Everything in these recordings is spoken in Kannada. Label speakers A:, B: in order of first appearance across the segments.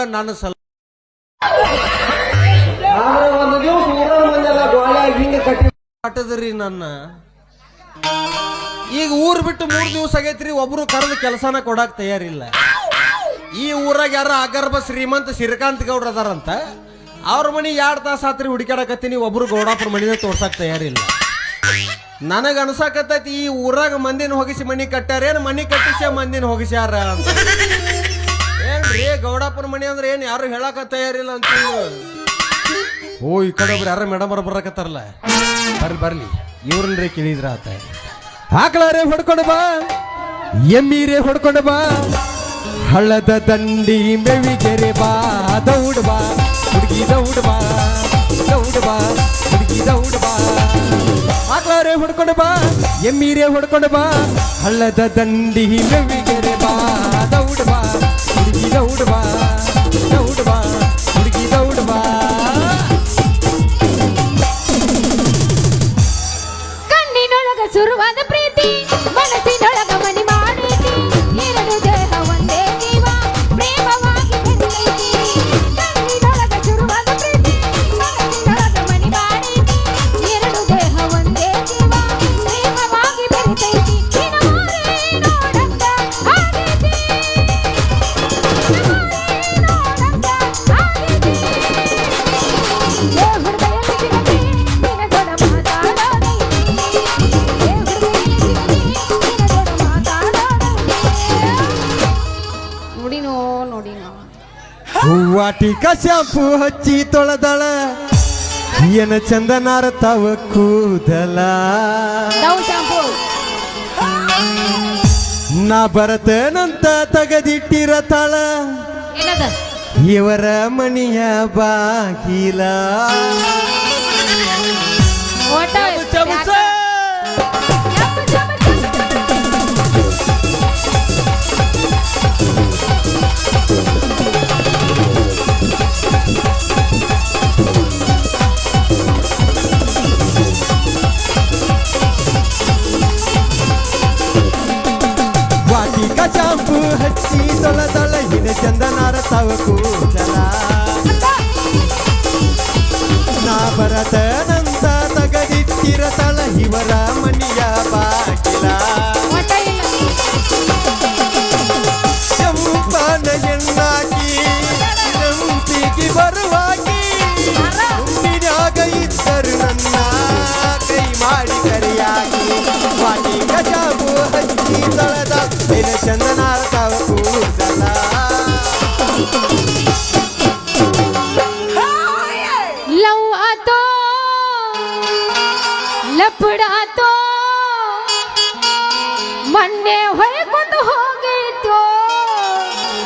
A: ನನ್ನ ಸಲ ಕಟ್ಟದ್ರಿ ನನ್ನ. ಈಗ ಊರ್ ಬಿಟ್ಟು ಮೂರ್ ದಿವಸ ಆಗೈತ್ರಿ, ಒಬ್ರು ಕರೆದು ಕೆಲಸನ ಕೊಡಕ್ ತಯಾರಿಲ್ಲ. ಈ ಊರಾಗ ಯಾರ ಅಗರ್ಭ ಶ್ರೀಮಂತ ಶ್ರೀಕಾಂತ್ ಗೌಡ್ರ ಅದಾರಂತ. ಅವ್ರ ಮನಿ ಎರಡ್ ತಾಸ ಆತ್ರಿ ಹುಡುಕಾಡಕತ್ತೀನಿ ಒಬ್ರು ಗೌಡಾಪುರ ಮನಿನ ತೋರ್ಸಕ್ ತಯಾರಿಲ್ಲ. ನನಗ ಅನ್ಸಾಕತ್ತೈತಿ, ಈ ಊರಾಗ ಮಂದಿನ ಹೋಗಿಸಿ ಮನಿ ಕಟ್ಟಾರೇನ್ ಮನಿ ಕಟ್ಟಿಸಿ ಮಂದಿನ ಹೋಗಿಸ್ಯಾರ ಅಂತ. ಏನ್ರಿ ಗೌಡಾಪುರ ಮನಿ ಅಂದ್ರೆ ಏನ್ ಯಾರು ಹೇಳಾಕ ತಯಾರಿಲ್ಲ ಅಂತ ಓ ಈ ಕಡೆ ಒಬ್ರು ಯಾರ ಮೇಡಮ್ ಅವ್ರು ಬರಕತ್ತಾರಲ್ಲ ಬರ್ಲಿ ಬರ್ಲಿ ಇವ್ರನ್ರೇ ಕೇಳಿದ್ರ ಆತ ಆಕಳಾರೆ ಹೊಡ್ಕೊಂಡು ಬಾ ಎಮ್ಮೀರೆ ಹೊಡ್ಕೊಂಡು ಬಾ ಹಳ್ಳದ ದಂಡಿ ಮೆವಿಗೆರೆ ಬಾ ದೌಡ್ ಬಾ ಹುಡುಗಿ ದೌಡ್ ಬಾ ದೌಡ್ ಬಾ ಹುಡುಗಿ ದೌಡ್ ಬಾ ಆಕಳಾರೆ ಹೊಡ್ಕೊಂಡು ಬಾ ಎಮ್ಮೀರೆ ಹೊಡ್ಕೊಂಡು ಬಾ ಹಳ್ಳದ ದಂಡಿ ಮೆವಿಗೆರೆ ಬಾ ದೌಡ್ ಬಾ
B: गौडवा
A: ಹೂವಾಟಿಕ ಶಾಂಪು ಹಚ್ಚಿ ತೊಳೆದಳ. ಏನ ಚಂದನಾರ ತವ ಕೂದಲ. ನಾ ಬರತೇನಂತ ತಗದಿಟ್ಟಿರ ತಾಳ. ಇವರ ಮಣಿಯ ಬಾಗಿಲ. ಹಚ್ಚಿ ತೊಳೆದಳ ಏನ ಚಂದನಾರ ತವ ಕೂದಲ ನಾ ಬರತೇನಂತ ತಗದಿಟ್ಟಿರ ತಳ ಇವರ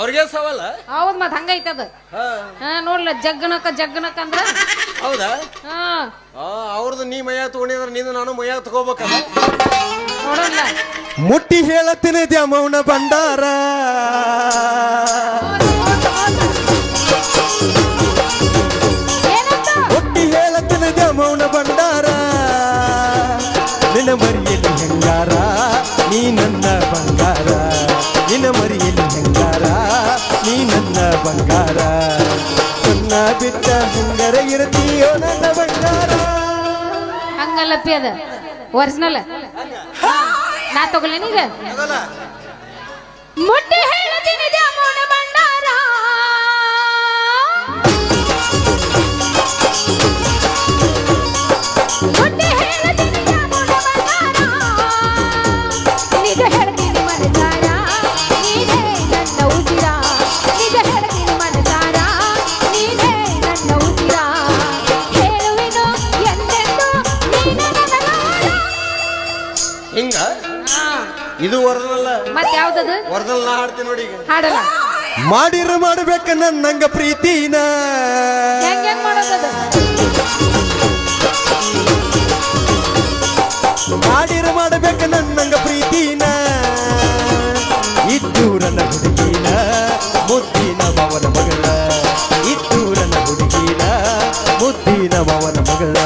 A: ಅವ್ರಿಗೆ ಸವಾಲ?
B: ಹೌದ್ ಮತ್ ಹಂಗೈತ ಹಾ. ನೋಡ್ಲ ಜಗ್ಗನಕ ಜಗ್ಗನಕ ಅಂದ್ರ?
A: ಹೌದಾ?
B: ಹಾ.
A: ಅವ್ರದ್ದು ನೀ ಮೈಯ ತಗೊಂಡಿದ್ರೆ ನೀನು ನಾನು ಮೈಯ ತಗೋಬೇಕಲ್ಲ
B: ನೋಡಲ್ಲ
A: ಮುಟ್ಟಿ ಹೇಳತ್ತೀನಿ ದ್ಯಾಮೌನ ಭಂಡಾರ.
B: ಏನಂತ
A: ಮುಟ್ಟಿ ಹೇಳತ್ತೀನಿ ದ್ಯಾಮೌನ ಭಂಡಾರ. ನಿನ್ನ ಮರಿಯಲ್ಲಿ ಹೆಂಗಾರ? ನೀ ನನ್ನ ಬಂಗಾರ. ಬಂಗಾರ. ನನ್ನ ಬಿಟ್ಟ ಹಂಗರ ಇರ್ತೀಯೋ ನನ್ನ ಬಂಗಾರ.
B: ಹಂಗಲ್ಲಪ್ಪಿ ಅದ. ಒರಿಜಿನಲ್ ನಾ ತಗೊಳ್ಳೇನೀಗ ಮುಟ್ಟಿ ಹೇಳತೀನಿ ದ್ಯಾಮೋನ
A: ಇದು ಒರಿಜಿನಲ್
B: ಮತ್ತೆ ಯಾವ್ದದು?
A: ಒರಿಜಿನಲ್ ನಾ ಹಾಡ್ತೀನಿ ನೋಡಿ ಈಗ.
B: ಹಾಡಲ್ಲ.
A: ಮಾಡಿರ ಮಾಡಬೇಕ ನನ್ನಂಗ ಪ್ರೀತಿನ.
B: ಹೆಂಗ್ ಹೆಂಗ್ ಮಾಡೋದದು?
A: ಮಾಡಿರ ಮಾಡಬೇಕ ನನ್ನಂಗ ಪ್ರೀತಿನ. ನನ್ನ ಹುಡುಗಿನ ಮುದ್ದಿನ ಮವನ ಮಗಳ. ಇದ್ದೂರನ ಹುಡುಗಿನ ಮುದ್ದಿನ ಮವನ ಮಗಳ.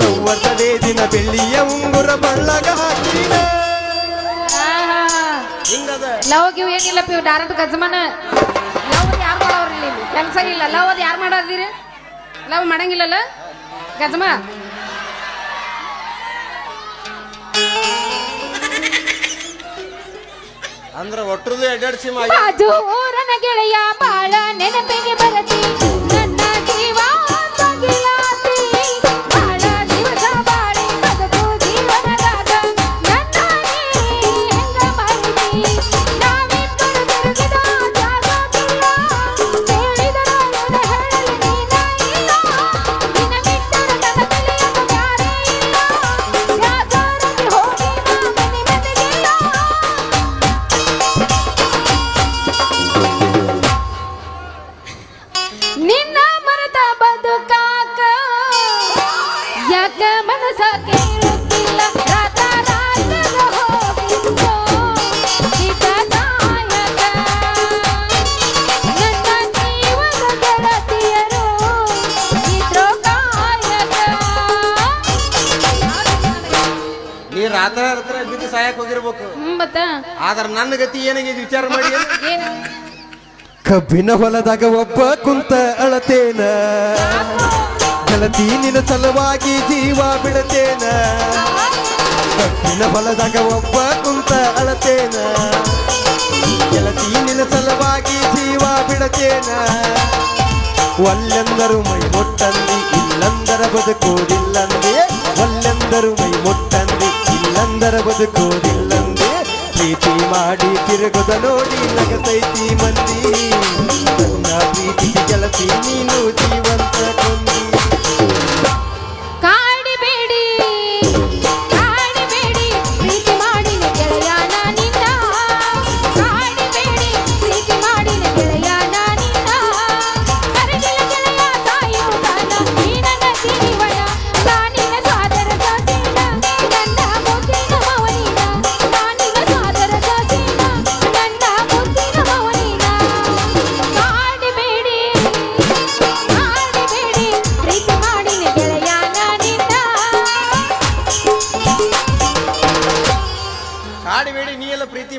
A: ನೂವತ್ತದೇ ದಿನ ಬೆಳ್ಳಿಯ ಉಂಗುರ ಬಳ್ಳಗ ಹಾಕಿನ.
B: ಲವ್ ಗಿವ್ ಏನಿಲ್ಲ ಪಿವ್ ಡೈರೆಕ್ಟ್ ಗಜಮನ. ಲವ್ ಯಾರು ಮಾಡೋರಿಲ್ಲ ಇಲ್ಲಿ? ಕೆಲಸ ಇಲ್ಲ? ಲವ್ ಅದು ಯಾರು ಮಾಡೋದಿರಿ ಲವ್ ಮಾಡಂಗಿಲ್ಲಲ್ಲ? ಗಜಮ?
A: ಅಂದ್ರೆ ಒಟ್ಟರದು ಎರಡೆರಡು ಸಿಮ್
B: ಬಾಜು ಊರನ ಗೆಳೆಯ ಬಾಳ ನೆನಪಿಗೆ ಬರತಿ. ನನ್ನ ಜೀವ ತಗಿಲಾತಿ
A: ಆದ್ರ ನನ್ನ ಗತಿ ಏನಾಗಿದೆ ವಿಚಾರ ಮಾಡಿ
B: ಏನು?
A: ಕಬ್ಬಿನ ಹೊಲದಾಗ ಒಬ್ಬ ಕುಂತ ಅಳತೇನ? ಗೆಳತಿ ನಿನ್ನ ಸಲುವಾಗಿ ಜೀವ ಬಿಡತೇನ? ಕಬ್ಬಿನ ಹೊಲದಾಗ ಒಬ್ಬ ಕುಂತ ಅಳತೇನ? ಗೆಳತಿ ನಿನ್ನ ಸಲುವಾಗಿ ಜೀವ ಬಿಡತೇನ? ಒಲ್ಲೆಂದರು ಮೈ ಮುಟ್ಟಂದಿ ಇಲ್ಲಂದರ ಬದುಕೋದಿಲ್ಲಂದೆ ಒಲ್ಲೆಂದರು ಮೈ ಮುಟ್ಟಂದಿ ಇಲ್ಲಂದರ ಬದುಕೋದಿಲ್ಲಂದೆ ಪ್ರೀತಿ ಮಾಡಿ ತಿರುಗದ ನೋಡಿ ನಗತೈತಿ ಮಂದಿ. ನನ್ನ
B: ಪ್ರೀತಿ
A: ಗೆಳತಿ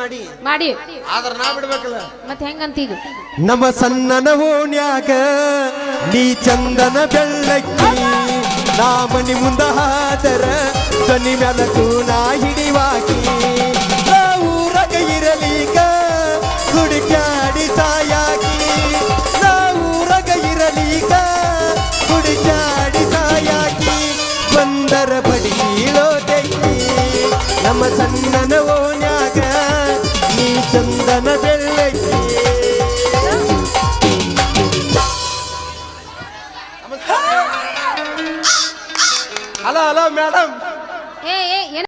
A: ಮಾಡಿ.
B: ಮಾಡಿ.
A: ಆದ್ರ ನಾ ಬಿಡ್ಬೇಕಲ್ಲ.
B: ಮತ್ತೆ ಹೆಂಗಂತೀಗ?
A: ನಮ್ಮ ಸಣ್ಣನ ಓಣ್ಯಾಗ ನೀ ಚಂದನ ಬೆಳ್ಳಕ್ಕಿ ನಾ ಮನಿ ಮುಂದ ಹಾದರ ಧ್ವನಿ ಮೆಲಕು ನಾ ಹಿಡಿವಾಕಿ. ಊರಗ ಇರಲೀಗ ಹುಡುಕ್ಯಾಡಿ ಸಾಯಾಕಿ. ನಾ ಊರಗ ಇರಲೀಗ ಹುಡುಕ್ಯಾಡಿ ಸಾಯಾಕಿ. ಬಂದರ ಬಡಿಲೋ ತೆಕ್ಕಿ. ನಮ್ಮ ಸಣ್ಣನ ಓಣ್ಯಾಗ ನೀ ಚಂದನ ಬೆಳ್ಳಕ್ಕಿ ಹಲೋ ಹಲೋ ಮೇಡಮ್.
B: ಏ ಏ ಏನ